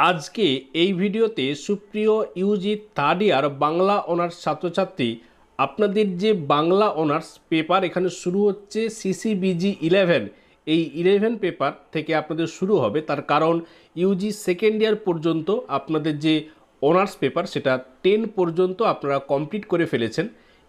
আজকে এই ভিডিওতে সুপ্রিয় UG third year Bangla honours ছাত্রছাত্রী, আপনাদের যে বাংলা অনার্স পেপার এখানে শুরু হচ্ছে সিসিবিজি ইলেভেন। এই ইলেভেন পেপার থেকে আপনাদের শুরু হবে, তার কারণ ইউজি সেকেন্ড ইয়ার পর্যন্ত আপনাদের যে অনার্স পেপার সেটা টেন পর্যন্ত আপনারা কমপ্লিট করে ফেলেছেন।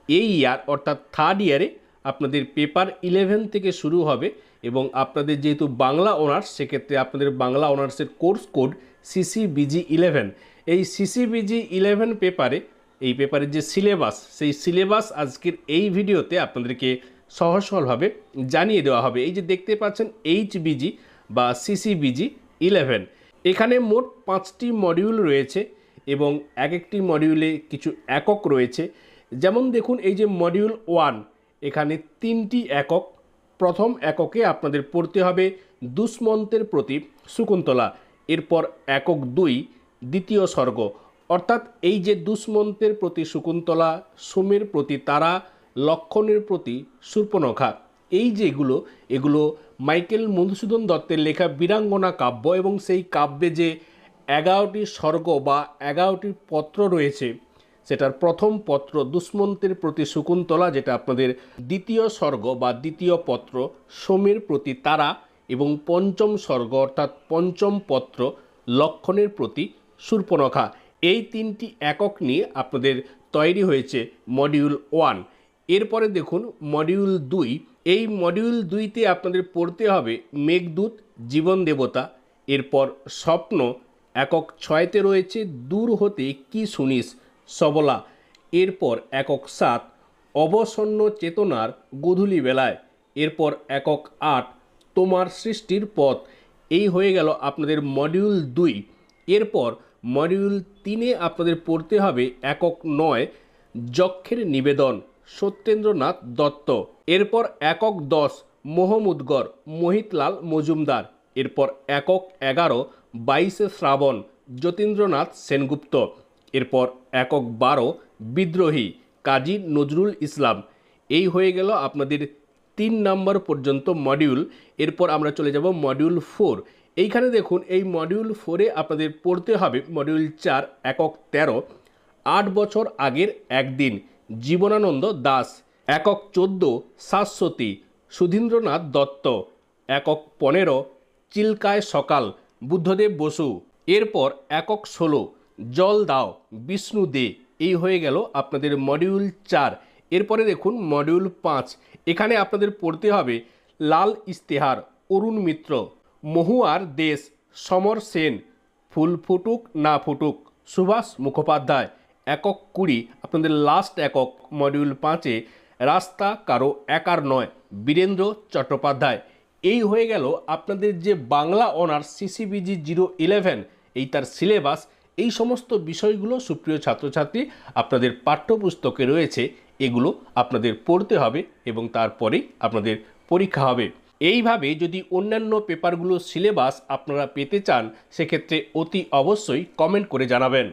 এই ইয়ার, অর্থাৎ থার্ড ইয়ারে আপনাদের পেপার ইলেভেন থেকে শুরু হবে। এবং আপনাদের যেহেতু বাংলা অনার্স, সেক্ষেত্রে আপনাদের বাংলা অনার্সের কোর্স কোড সিসিবিজি ইলেভেন এই সিসিবিজি ইলেভেন পেপারে, এই পেপারের যে সিলেবাস, সেই সিলেবাস আজকের এই ভিডিওতে আপনাদেরকে সহজ সরলভাবে জানিয়ে দেওয়া হবে। এই যে দেখতে পাচ্ছেন এইচবিজি বা সিসিবিজি ইলেভেন এখানে মোট পাঁচটি মডিউল রয়েছে এবং এক একটি মডিউলে কিছু একক রয়েছে। যেমন দেখুন, এই যে মডিউল ওয়ান, এখানে তিনটি একক। প্রথম এককে আপনাদের পড়তে হবে দুষ্মন্তের প্রতি শকুন্তলা, এরপর একক দুই দ্বিতীয় স্বর্গ। অর্থাৎ এই যে দুষ্মন্তের প্রতি শকুন্তলা, সোমের প্রতি তারা, লক্ষণের প্রতি সূর্পনখা, এই যেগুলো এগুলো মাইকেল মধুসূদন দত্তের লেখা বীরাঙ্গনা কাব্য এবং সেই কাব্যে যে এগারোটি স্বর্গ বা এগারোটি পত্র রয়েছে সেটার প্রথম পত্র দুষ্মন্তের প্রতি শকুন্তলা, যেটা আপনাদের দ্বিতীয় স্বর্গ বা দ্বিতীয় পত্র, সোমের প্রতি তারা এবং পঞ্চম স্বর্গ, অর্থাৎ পঞ্চম পত্র লক্ষণের প্রতি শূর্পনখা এই তিনটি একক নিয়ে আপনাদের তৈরি হয়েছে মডিউল ওয়ান এরপরে দেখুন মডিউল দুই। এই মডিউল দুইতে আপনাদের পড়তে হবে মেঘদূত, জীবন দেবতা। এরপর স্বপ্ন, একক ছয়তে রয়েছে, দূর হতে কি শুনিস? সবলা। এরপর একক সাত, অবসন্ন চেতনার গধূলি বেলায়। এরপর একক আট, তোমার সৃষ্টির পথ। এই হয়ে গেল আপনাদের মডিউল দুই। এরপর মডিউল তিনে আপনাদের পড়তে হবে একক নয়, যক্ষের নিবেদন, সত্যেন্দ্রনাথ দত্ত। এরপর একক দশ মোহাম্মদগর মোহিতলাল মজুমদার। এরপর একক এগারো, বাইশে শ্রাবণ, যতীন্দ্রনাথ সেনগুপ্ত। এরপর একক বারো বিদ্রোহী কাজী নজরুল ইসলাম। এই হয়ে গেল আপনাদের তিন নম্বর পর্যন্ত মডিউল এরপর আমরা চলে যাব মডিউল ফোর এইখানে দেখুন, এই মডিউল ফোরে আপনাদের পড়তে হবে মডিউল চার, একক তেরো। আট বছর আগের একদিন জীবনানন্দ দাস, একক চোদ্দ শাশ্বতী সুধীন্দ্রনাথ দত্ত, একক পনেরো চিল্কায় সকাল বুদ্ধদেব বসু। এরপর একক ষোলো জল দাও, বিষ্ণু দে। এই হয়ে গেল আপনাদের মডিউল চার। এরপরে দেখুন মডিউল পাঁচ। এখানে আপনাদের পড়তে হবে লাল ইস্তেহার, অরুণ মিত্র মহুয়ার দেশ, সমর সেন, ফুল ফুটুক না ফুটুক, সুভাষ মুখোপাধ্যায়, একক কুড়ি। আপনাদের লাস্ট একক মডিউল পাঁচে রাস্তা কারও একার নয়, বীরেন্দ্র চট্টোপাধ্যায়। এই হয়ে গেল আপনাদের যে Bangla honours CCBG zero eleven এই তার সিলেবাস এই সমস্ত বিষয়গুলো সুপ্রিয় ছাত্রছাত্রী, আপনাদের পাঠ্যপুস্তকে রয়েছে, এগুলো আপনাদের পড়তে হবে এবং তারপরেই আপনাদের পরীক্ষা হবে। এইভাবে যদি অন্যান্য পেপারগুলো সিলেবাস আপনারা পেতে চান, সেক্ষেত্রে অতি অবশ্যই কমেন্ট করে জানাবেন।